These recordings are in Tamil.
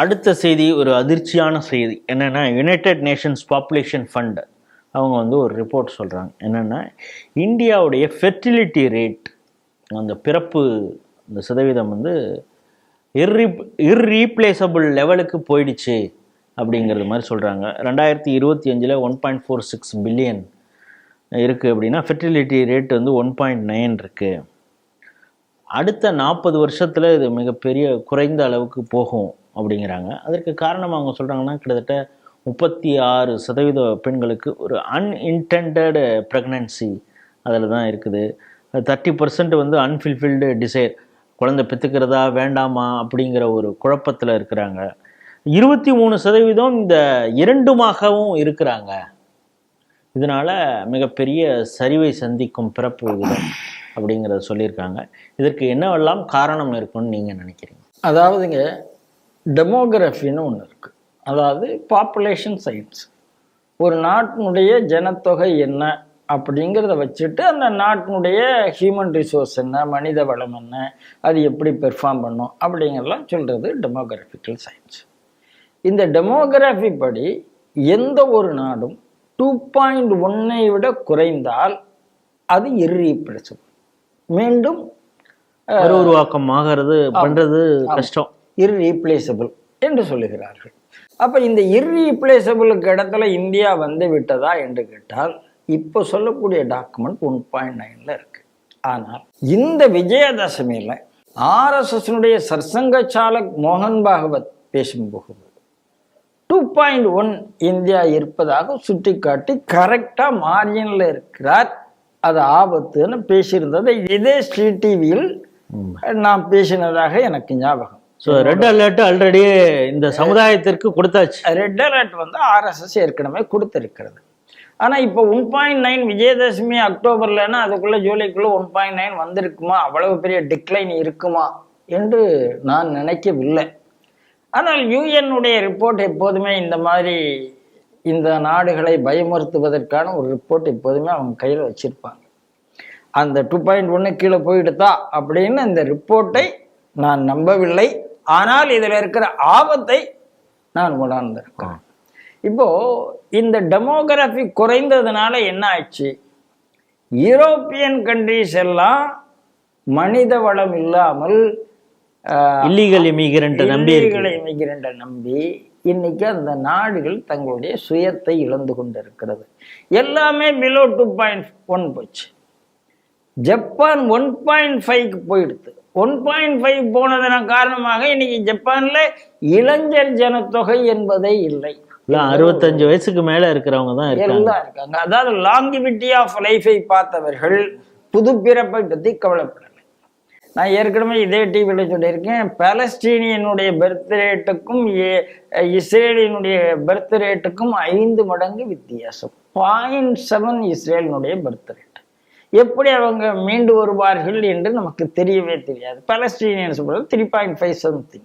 அடுத்த செய்தி ஒரு அதிர்ச்சியான செய்தி. என்னென்னா யுனைடெட் நேஷன்ஸ் பாப்புலேஷன் ஃபண்ட் அவங்க வந்து ஒரு ரிப்போர்ட் சொல்கிறாங்க என்னென்னா இந்தியாவுடைய ஃபெர்டிலிட்டி ரேட் அந்த பிறப்பு அந்த சதவீதம் வந்து இர்ரீ இர்ரீப்ளேசபிள் லெவலுக்கு போயிடுச்சு அப்படிங்கிறது மாதிரி சொல்கிறாங்க ரெண்டாயிரத்தி இருபத்தி அஞ்சில் one point four six billion இருக்குது அப்படின்னா ஃபெர்டிலிட்டி ரேட் வந்து ஒன் பாயிண்ட் நைன் இருக்குது அடுத்த நாற்பது வருஷத்தில் இது மிகப்பெரிய குறைந்த அளவுக்கு போகும் அப்படிங்கிறாங்க. அதற்கு காரணம் அவங்க சொல்கிறாங்கன்னா கிட்டத்தட்ட முப்பத்தி ஆறு சதவீத பெண்களுக்கு ஒரு அன்இன்டெண்டட் ப்ரெக்னன்சி அதில் தான் இருக்குது தேர்ட்டி பர்சன்ட் வந்து அன்ஃபில்ஃபில்டு டிசைர் குழந்தை பெற்றுக்கிறதா வேண்டாமா அப்படிங்கிற ஒரு குழப்பத்தில் இருக்கிறாங்க. இருபத்தி மூணு சதவீதம் இந்த இரண்டுமாகவும் இருக்கிறாங்க. இதனால் மிகப்பெரிய சரிவை சந்திக்கும் பிறப்பு விகிதம் அப்படிங்கிறத சொல்லியிருக்காங்க. இதற்கு என்னவெல்லாம் காரணம் இருக்கும்னு நீங்கள் நினைக்கிறீங்க? அதாவதுங்க டெமோகிராஃபின்னு ஒன்று இருக்குது அதாவது பாப்புலேஷன் சயின்ஸ் ஒரு நாட்டினுடைய ஜனத்தொகை என்ன அப்படிங்கிறத வச்சுட்டு அந்த நாட்டினுடைய ஹியூமன் ரிசோர்ஸ் என்ன மனித வளம் என்ன அது எப்படி பெர்ஃபார்ம் பண்ணும் அப்படிங்கிறலாம் சொல்கிறது டெமோகிராஃபிக்கல் சயின்ஸ் இந்த டெமோகிராஃபி படி எந்த ஒரு நாடும் டூ பாயிண்ட் ஒன்னை விட குறைந்தால் அது இர்ரீப்ளேசபிள் மீண்டும் உருவாக்கம் ஆகிறது கஷ்டம். இர்ரீப்ளேசபிள் என்று சொல்லுகிறார்கள். அப்போ இந்த இர்ரீப்ளேசபிளுக்கு இடத்துல இந்தியா வந்து விட்டதா என்று கேட்டால் இப்போ சொல்லக்கூடிய டாக்குமெண்ட் ஒன் பாயிண்ட் நைனில் இருக்கு. ஆனால் இந்த விஜயதசமியில் ஆர்எஸ்எஸ்னுடைய சர்சங்க சாலக் மோகன் பாகவத் பேசும்போது டூ பாயிண்ட் ஒன் இந்தியா இருப்பதாக சுட்டிக்காட்டி கரெக்டாக மார்ஜினில் இருக்கிறார் அது ஆபத்துன்னு பேசியிருந்ததை. இதே ஸ்ரீ டிவியில் நான் பேசினதாக எனக்கு ஞாபகம். ஸோ ரெட் அலர்ட் ஆல்ரெடி இந்த சமுதாயத்திற்கு கொடுத்தாச்சு. ரெட் அலர்ட் வந்து ஆர்எஸ்எஸ் ஏற்கனவே கொடுத்திருக்கிறது. ஆனால் இப்போ ஒன் பாயிண்ட் நைன் விஜயதசமி அக்டோபர்லன்னா அதுக்குள்ளே ஜூலைக்குள்ளே ஒன் பாயிண்ட் நைன் வந்திருக்குமா? அவ்வளவு பெரிய டிக்ளைன் இருக்குமா? என்று நான் நினைக்கவில்லை. ஆனால் யூஎன்னுடைய ரிப்போர்ட் எப்போதுமே இந்த மாதிரி இந்த நாடுகளை பயமுறுத்துவதற்கான ஒரு ரிப்போர்ட் எப்போதுமே அவங்க கையில் வச்சிருப்பாங்க. அந்த டூ பாயிண்ட் ஒன்று கீழே போயிடுதா அப்படின்னு இந்த ரிப்போர்ட்டை நான் நம்பவில்லை. ஆனால் இதில் இருக்கிற ஆபத்தை நான் உணர்ந்திருக்கேன் இப்போ இந்த டெமோகிராஃபி குறைந்ததுனால என்ன ஆச்சு யூரோப்பியன் கண்ட்ரிஸ் எல்லாம் மனித வளம் இல்லாமல் இல்லீகல் இமிகிரண்ட்டை நம்பி இன்னைக்கு அந்த நாடுகள் தங்களுடைய சுயத்தை இழந்து கொண்டிருக்கிறது. எல்லாமே பிலோ டூ பாயிண்ட் ஒன் போச்சு. ஜப்பான் ஒன் பாயிண்ட் ஃபைவ்க்கு போயிடுது ஒன் பாயிண்ட் ஃபைவ் போனதன் காரணமாக இன்னைக்கு ஜப்பான்ல இளைஞர் ஜனத்தொகை என்பதே இல்லை. அறுபத்தஞ்சு வயசுக்கு மேல இருக்கிறவங்க தான் இருக்காங்க. எல்லாம் இருக்காங்க. அதாவது லாங்கிவிட்டி ஆஃப் லைஃபை பார்த்தவர்கள் புது பிறப்பை பற்றி கவலைப்படலை. நான் ஏற்கனவே இதே டிவியில் சொல்லியிருக்கேன் பாலஸ்டீனியனுடைய பர்த் ரேட்டுக்கும் இஸ்ரேலினுடைய பர்த் ரேட்டுக்கும் ஐந்து மடங்கு வித்தியாசம். பாயிண்ட் செவன் இஸ்ரேலினுடைய பர்த் ரேட் எப்படி அவங்க மீண்டு வருவார்கள் என்று நமக்கு தெரியவே தெரியாது. பாலஸ்டீனியன் சொல்றது த்ரீ பாயிண்ட் ஃபைவ் சம்திங்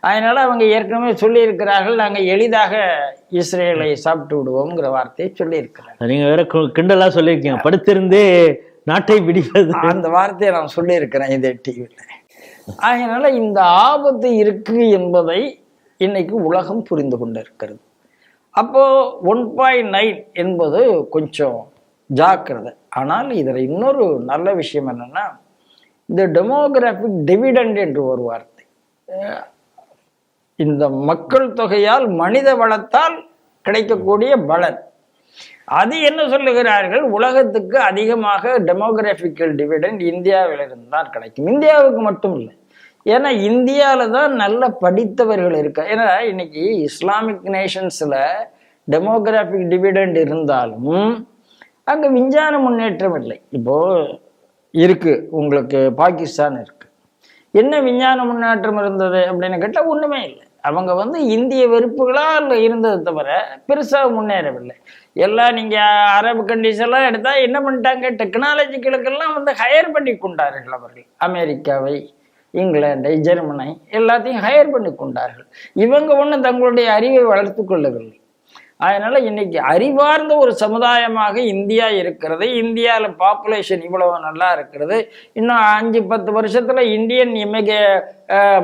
அதனால அவங்க ஏற்கனவே சொல்லியிருக்கிறார்கள் நாங்கள் எளிதாக இஸ்ரேலை சாப்பிட்டு விடுவோம்ங்கிற வார்த்தையை சொல்லியிருக்கிறார்கள். நீங்கள் வேற கு- சொல்லியிருக்கீங்க. படுத்திருந்தே நாட்டை பிடிப்பது அந்த வார்த்தையை நான் சொல்லியிருக்கிறேன் இதே டிவியில். அதனால இந்த ஆபத்து இருக்கு என்பதை இன்னைக்கு உலகம் புரிந்து கொண்டிருக்கிறது. அப்போ ஒன் பாயிண்ட் நைன் என்பது கொஞ்சம் ஜாக்கிரதை. ஆனால் இதில் இன்னொரு நல்ல விஷயம் என்னன்னா இந்த டெமோகிராஃபிக் டிவிடெண்ட் என்று ஒரு வார்த்தை. இந்த மக்கள் தொகையால் மனித வளத்தால் கிடைக்கக்கூடிய பலன். அது என்ன சொல்லுகிறார்கள்? உலகத்துக்கு அதிகமாக டெமோகிராபிக்கல் டிவிடெண்ட் இந்தியாவிலிருந்து தான் கிடைக்கும். இந்தியாவுக்கு மட்டும் இல்லை. ஏன்னா இந்தியாவில் தான் நல்ல படித்தவர்கள் இருக்கா ஏன்னா இன்னைக்கு இஸ்லாமிக் நேஷன்ஸில் டெமோகிராபிக் டிவிடெண்ட் இருந்தாலும் அங்கே விஞ்ஞான முன்னேற்றம் இல்லை. இப்போது இருக்குது உங்களுக்கு பாகிஸ்தான் இருக்குது என்ன விஞ்ஞான முன்னேற்றம் இருந்தது அப்படின்னு கேட்டால் ஒன்றுமே இல்லை. அவங்க வந்து இந்திய வெறுப்புகளால் இருந்தது தவிர பெருசாக முன்னேறவில்லை. எல்லாம் நீங்கள் அரபு கண்ட்ரிஸ் எல்லாம் எடுத்தால் என்ன பண்ணிட்டாங்க? டெக்னாலஜிகளுக்கெல்லாம் வந்து ஹையர் பண்ணி கொண்டார்கள் அவர்கள். அமெரிக்காவை இங்கிலாண்டை ஜெர்மனை எல்லாத்தையும் ஹையர் பண்ணி கொண்டார்கள். இவங்க ஒன்றும் தங்களுடைய அறிவை வளர்த்து கொள்ளவில்லை. அதனால் இன்னைக்கு அறிவார்ந்த ஒரு சமுதாயமாக இந்தியா இருக்கிறது. இந்தியாவில் பாப்புலேஷன் இவ்வளவு நல்லா இருக்கிறது. இன்னும் அஞ்சு பத்து வருஷத்தில் இந்தியன் இமிக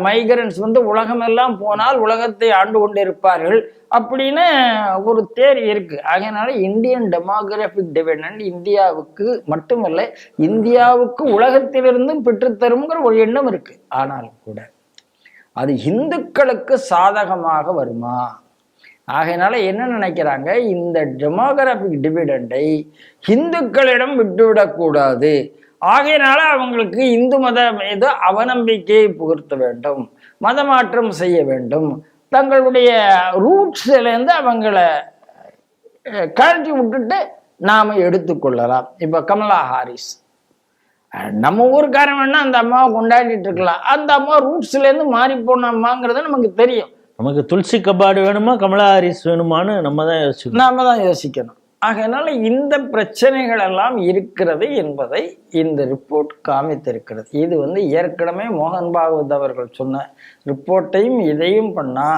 மைக்ரன்ஸ் வந்து உலகமெல்லாம் போனால் உலகத்தை ஆண்டு கொண்டு இருப்பார்கள் அப்படின்னு ஒரு தேர் இருக்கு. அதனால இந்தியன் டெமோகிராபிக் டிவிடெண்ட் இந்தியாவுக்கு மட்டுமல்ல இந்தியாவுக்கு உலகத்திலிருந்தும் பெற்றுத்தருங்கிற ஒரு எண்ணம் இருக்கு. ஆனாலும் கூட அது இந்துக்களுக்கு சாதகமாக வருமா? ஆகையினால என்ன நினைக்கிறாங்க? இந்த டெமோகிராபிக் டிவிடெண்டை இந்துக்களிடம் விட்டுவிடக்கூடாது ஆகையினால அவங்களுக்கு இந்து மத மீது அவநம்பிக்கையை புகுத்த வேண்டும். மதமாற்றம் செய்ய வேண்டும். தங்களுடைய ரூட்ஸ்லேருந்து அவங்கள கழட்டி விட்டுட்டு நாம எடுத்துக்கொள்ளலாம் இப்போ கமலா ஹாரிஸ். நம்ம ஊருக்காரன் வேணால் அந்த அம்மாவை கொண்டாடிட்டு இருக்கலாம். அந்த அம்மா ரூட்ஸ்லேருந்து மாறி போனோம்மாங்கிறது நமக்கு தெரியும். நமக்கு துளசி கபாடு வேணுமா கமலா ஹாரிஸ் வேணுமான்னு நம்ம தான் யோசிக்கணும். நாம தான் யோசிக்கணும். ஆகையினால இந்த பிரச்சனைகள் எல்லாம் இருக்கிறது என்பதை இந்த ரிப்போர்ட் காமித்திருக்கிறது. இது வந்து ஏற்கனவே மோகன் பாகவத் அவர்கள் சொன்ன ரிப்போர்ட்டையும் இதையும் பண்ணா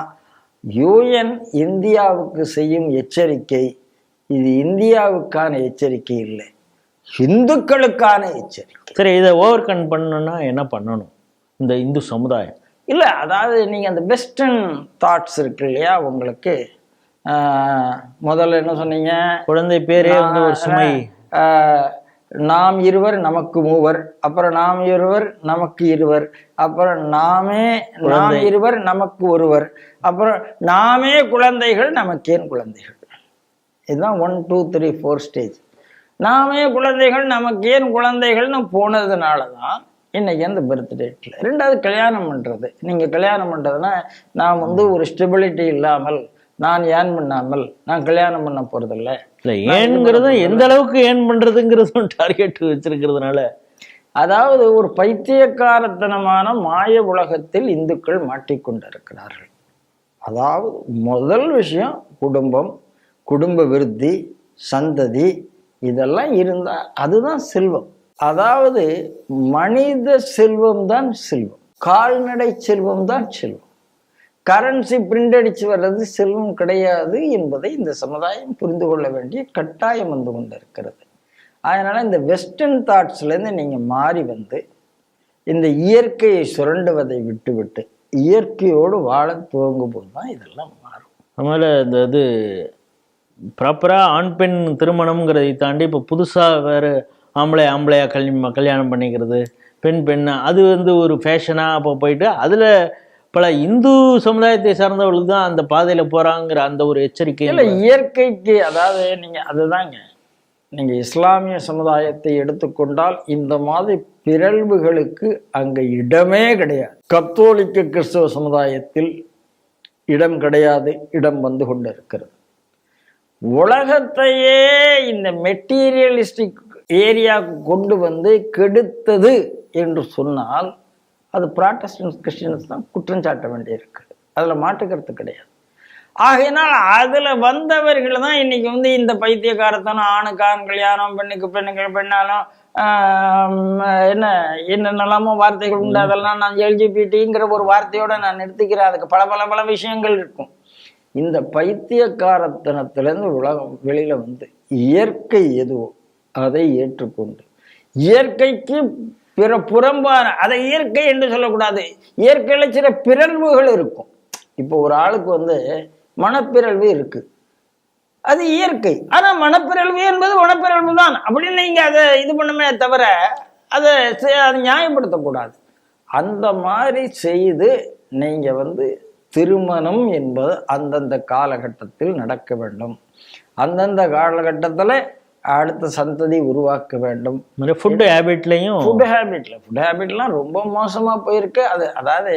யூஎன் இந்தியாவுக்கு செய்யும் எச்சரிக்கை இது இந்தியாவுக்கான எச்சரிக்கை இல்லை இந்துக்களுக்கான எச்சரிக்கை. சரி இதை ஓவர் கம் பண்ணணும்னா என்ன பண்ணணும்? இந்த இந்து சமுதாயம். இல்ல அதாவது நீங்க அந்த வெஸ்டர்ன் தாட்ஸ் இருக்கு இல்லையா உங்களுக்கு? ஆஹ், முதல்ல என்ன சொன்னீங்க? குழந்தை பேரே வந்து ஒரு சுமை. நாம் இருவர் நமக்கு மூவர். அப்புறம் நாம் இருவர் நமக்கு இருவர். அப்புறம் நாமே நாம் இருவர் நமக்கு ஒருவர். அப்புறம் நாமே குழந்தைகள் நமக்கேன் குழந்தைகள்? இதுதான் one two three four stage நாமே குழந்தைகள் நமக்கு ஏன் குழந்தைகள்னு போனதுனால தான் இன்னைக்கு அந்த பர்த் டேட்டில் ரெண்டாவது கல்யாணம் பண்ணுறது நீங்கள் கல்யாணம் பண்ணுறதுன்னா நான் வந்து ஒரு ஸ்டெபிலிட்டி இல்லாமல் நான் ஏன் பண்ணாமல் நான் கல்யாணம் பண்ண போகிறதில்ல இல்ல ஏன்ங்கிறது எந்த அளவுக்கு ஏன் பண்றதுங்கிறதும் டார்கெட் வச்சிருக்கிறதுனால. அதாவது ஒரு பைத்தியக்காரத்தனமான மாய உலகத்தில் இந்துக்கள் மாட்டிக்கொண்டிருக்கிறார்கள். அதாவது முதல் விஷயம் குடும்பம் குடும்ப விருத்தி சந்ததி இதெல்லாம் இருந்தா அதுதான் செல்வம். அதாவது மனித செல்வம் தான் செல்வம். கால்நடை செல்வம் தான் செல்வம். கரன்சி பிரிண்ட் அடிச்சு வர்றது செல்வம் கிடையாது என்பதை இந்த சமுதாயம் புரிந்து கொள்ள வேண்டிய கட்டாயம் வந்து கொண்டிருக்கிறது. அதனால் இந்த வெஸ்டர்ன் தாட்ஸ்லேருந்து நீங்கள் மாறி வந்து இந்த இயற்கையை சுரண்டுவதை விட்டுவிட்டு இயற்கையோடு வாழ துவங்கும் போது தான் இதெல்லாம் மாறும். அதனால் இந்த இது ப்ராப்பராக ஆண் பெண் திருமணம்ங்கிறதை தாண்டி இப்போ புதுசாக வேறு ஆம்பளை ஆம்பளையா கல்வி கல்யாணம் பண்ணிக்கிறது பெண் பெண் அது வந்து ஒரு ஃபேஷனாக அப்போ போயிட்டு அதில் பல இந்து சமுதாயத்தை சார்ந்தவர்கள் தான் அந்த பாதையில் போகிறாங்கிற அந்த ஒரு எச்சரிக்கை. இல்லை இயற்கைக்கு அதாவது நீங்கள் அதுதாங்க. நீங்கள் இஸ்லாமிய சமுதாயத்தை எடுத்துக்கொண்டால் இந்த மாதிரி பிறழ்வுகளுக்கு அங்கே இடமே கிடையாது. கத்தோலிக்க கிறிஸ்தவ சமுதாயத்தில் இடம் கிடையாது இடம் வந்து கொண்டிருக்கிறது. உலகத்தையே இந்த மெட்டீரியலிஸ்டிக் ஏரியாவுக்கு கொண்டு வந்து கெடுத்தது என்று சொன்னால் அது ப்ராட்டஸ்டன்ஸ் கிறிஸ்டியன்ஸ் தான் குற்றம் சாட்ட வேண்டியிருக்கு. அதில் மாட்டுக்கிறது கிடையாது. ஆகையினால் அதில் வந்தவர்கள் தான் இன்னைக்கு வந்து இந்த பைத்தியக்காரத்தனம் ஆணுக்கு ஆண் கல்யாணம் பெண்ணுக்கு பெண்ணுக்கு பெண்ணாலும் என்ன என்னென்னலாமோ வார்த்தைகள் உண்டு. அதெல்லாம் நான் எல்ஜிபிடிங்கிற ஒரு வார்த்தையோட நான் நிறுத்திக்கிறேன். அதுக்கு பல பல பல விஷயங்கள் இருக்கும். இந்த பைத்தியக்காரத்தனத்திலேருந்து உலகம் வெளியில் வந்து இயற்கை எதுவோ அதை ஏற்றுக்கொண்டு. இயற்கைக்கு பிற புறம்பான அதை இயற்கை என்று சொல்லக்கூடாது. இயற்கையில் சில பிறழ்வுகள் இருக்கும். இப்போ ஒரு ஆளுக்கு வந்து மனப்பிறழ்வு இருக்கு. அது இயற்கை. ஆனால் மனப்பிறழ்வு என்பது மனப்பிறழ்வு தான். அப்படின்னு நீங்கள் அதை இது பண்ணுமே தவிர அதை அதை நியாயப்படுத்தக்கூடாது. அந்த மாதிரி செய்து நீங்கள் வந்து திருமணம் என்பது அந்தந்த காலகட்டத்தில் நடக்க வேண்டும். அந்தந்த காலகட்டத்தில் அடுத்த சந்ததி உருவாக்க வேண்டும். ஃபுட்டு ஹேபிட்லேயும் ஃபுட் ஹேபிட்ல ஃபுட் ஹேபிட்லாம் ரொம்ப மோசமா போயிருக்கு. அது அதாவது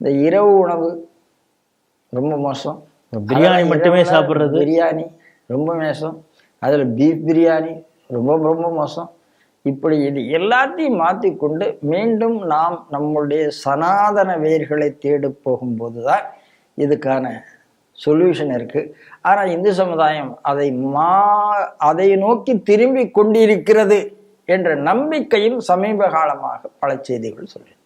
இந்த இரவு உணவு ரொம்ப மோசம். பிரியாணி மட்டுமே சாப்பிட்றது? பிரியாணி ரொம்ப மோசம். அதுல பீஃப் பிரியாணி ரொம்ப ரொம்ப மோசம். இப்படி இது எல்லாத்தையும் மாற்றி கொண்டு மீண்டும் நாம் நம்முடைய சனாதன வேர்களை தேடி போகும்போது தான் இதுக்கான சொல்யூஷன் இருக்கு. ஆனால் இந்து சமுதாயம் அதை மா அதை நோக்கி திரும்பி கொண்டிருக்கிறது என்ற நம்பிக்கையும் சமீப காலமாக பல செய்திகள் சொல்லிட்டு